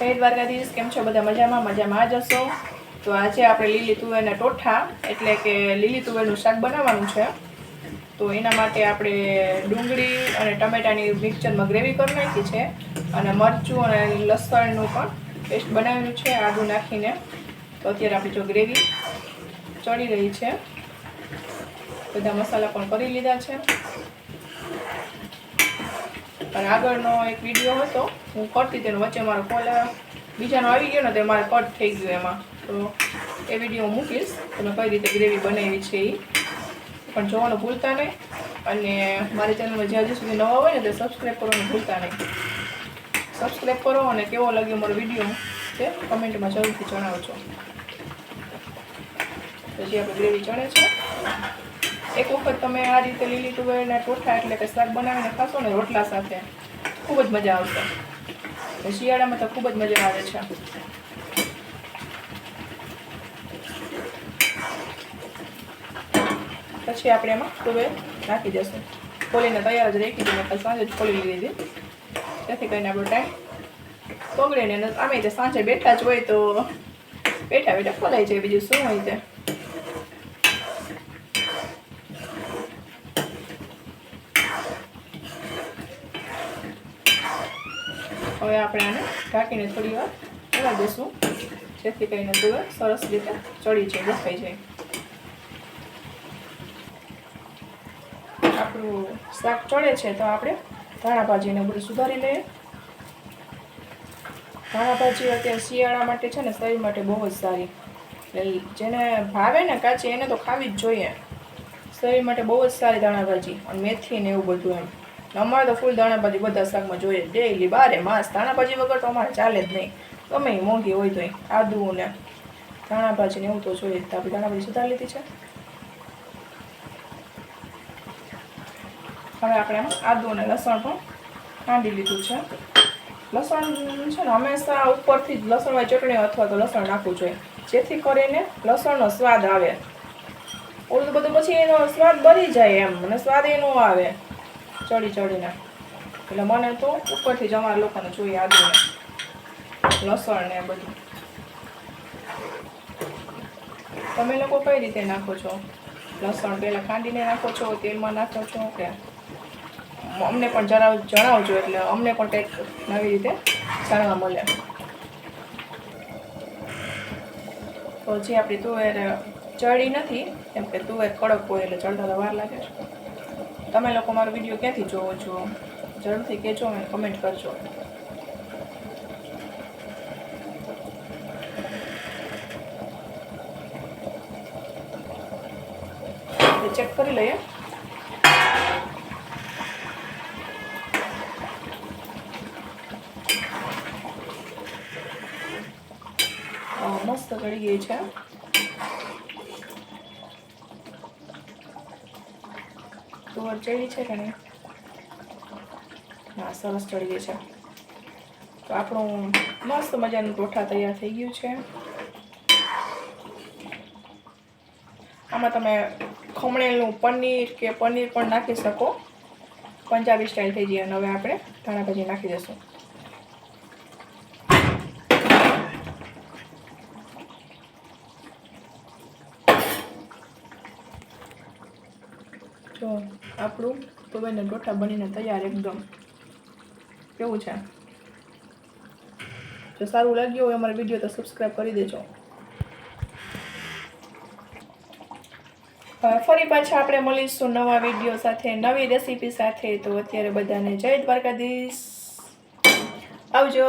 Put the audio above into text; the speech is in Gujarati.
જય દ્વારકાધીશ, કેમ છો બધા મજામાં? મજામાં જ હશો? તો આજે આપણે લીલી તુવેરના ટોઠા, એટલે કે લીલી તુવેરનું શાક બનાવવાનું છે. તો એના માટે આપણે ડુંગળી અને ટમેટાની મિક્સચરમાં ગ્રેવી કરી નાખી છે અને મરચું અને લસણનું પણ પેસ્ટ બનાવેલું છે, આદુ નાખીને. તો અત્યારે આપણી જો ગ્રેવી ચડી રહી છે. બધા મસાલા પણ કરી લીધા છે. અને આગળનો એક વીડિયો હતો. હું કરતી તેનું વચ્ચે મારો કોલ બીજાનો આવી ગયો ને તો મારે કટ થઈ ગયું એમાં. તો એ વીડિયો હું મૂકીશ. તમે કઈ રીતે ગ્રેવી બનાવી છે એ પણ જોવાનું ભૂલતા નહીં. અને મારી ચેનલમાં જ્યાં હજી સુધી નવા હોય ને તે સબસ્ક્રાઈબ કરવાનું ભૂલતા નહીં. સબસ્ક્રાઈબ કરો અને કેવો લાગ્યો મારો વીડિયો તે કમેન્ટમાં જરૂરથી જણાવજો. પછી આપણે ગ્રેવી ચણે છે. એક વખત તમે આ રીતે લીલી તુવેરના ટોઠા એટલે કે શાક બનાવીને ખાશો ને રોટલા સાથે, ખૂબ જ મજા આવશે. શિયાળામાં તો ખૂબ જ મજા આવે છે. પછી આપણે એમાં તુવેર નાખી દઈશું ખોલીને તૈયાર જ રાખી દીધી, મેં સાંજે જ ખોલી લીધી. તેથી કરીને આપણો ટાઈમ પગડે ને આમે સાંજે બેઠા જ હોય તો બેઠા બેઠા ખોલાઈ જાય બીજું શું હોય તે. હવે આપણે આને ઢાંકીને થોડી વાર ચડા દઈશું. જેથી કરીને તુવેર સરસ રીતે ચડી જાય, દેખાઈ જાય. આપણું શાક ચડે છે તો આપણે ધાણા ભાજીને બધું સુધારી લઈએ. ધાણા ભાજી અત્યારે શિયાળા માટે છે ને શરીર માટે બહુ જ સારી. એટલે જેને ભાવે ને કાચી એને તો ખાવી જ જોઈએ. શરીર માટે બહુ જ સારી ધાણા ભાજી અને મેથી ને એવું બધું એમ. અમારે તો ફૂલ દાણાભાજી બધા શાકમાં જોઈએ. ડેઈલી બારે માસ દાણાભાજી વગર તો અમારે ચાલે જ નહીં. ગમે મોંઘી હોય તો આદુ ને દાણાભાજી ને એવું તો જોઈએ. તો આપણે દાણાભાજી સુધારી લીધી છે? હવે આપણે આદુ અને લસણ પણ ખાંડી લીધું છે. લસણ છે ને હંમેશા ઉપરથી જ લસણવાળી ચટણી અથવા તો લસણ નાખવું જોઈએ. જેથી કરીને લસણનો સ્વાદ આવે. ઓલું બધું પછી એનો સ્વાદ બળી જાય એમ. અને સ્વાદ એનો આવે. ચડી ચડીને. એટલે મને તો ઉપરથી જ અમારા લોકોને જોઈએ આદુ લસણ ને બધું. તમે લોકો કઈ રીતે નાખો છો? લસણ પહેલાં કાંડીને નાખો છો? તેલમાં નાખો છો કે? અમને પણ જરા જણાવજો એટલે અમને પણ કંઈક નવી રીતે જાણવા મળે. તો જે આપણી તુવેર ચડી નથી કેમ કે તુવેર કડક હોય એટલે ચડતા વાર લાગે છે. તમે લોકો મારો વીડિયો ક્યાંથી જોવો છો? જરૂરથી કહેજો અને કમેન્ટ કરજો. ચેક કરી લઈએ. મસ્ત ચડી ગઈ છે. તુવર ચડી છે કે નહીં? હા, સરસ ચડી છે. તો આપણું મસ્ત મજાનું ટોઠા તૈયાર થઈ ગયું છે. આમાં તમે ખમણેલનું પનીર કે પનીર પણ નાખી શકો. પંજાબી સ્ટાઇલ થઈ જઈએ અને હવે આપણે ધાણા ભાજી નાખી દઈશું. જો આપણું તુવેરના ટોઠા બનીને તૈયાર એકદમ. કેવું છે? જો સારું લાગ્યું હોય અમારો વીડિયો તો સબસ્ક્રાઈબ કરી દેજો. ફરી પાછા આપણે મળીશું નવા વીડિયો સાથે, નવી રેસીપી સાથે. તો અત્યારે બધાને જય દ્વારકાધીશ. આવજો.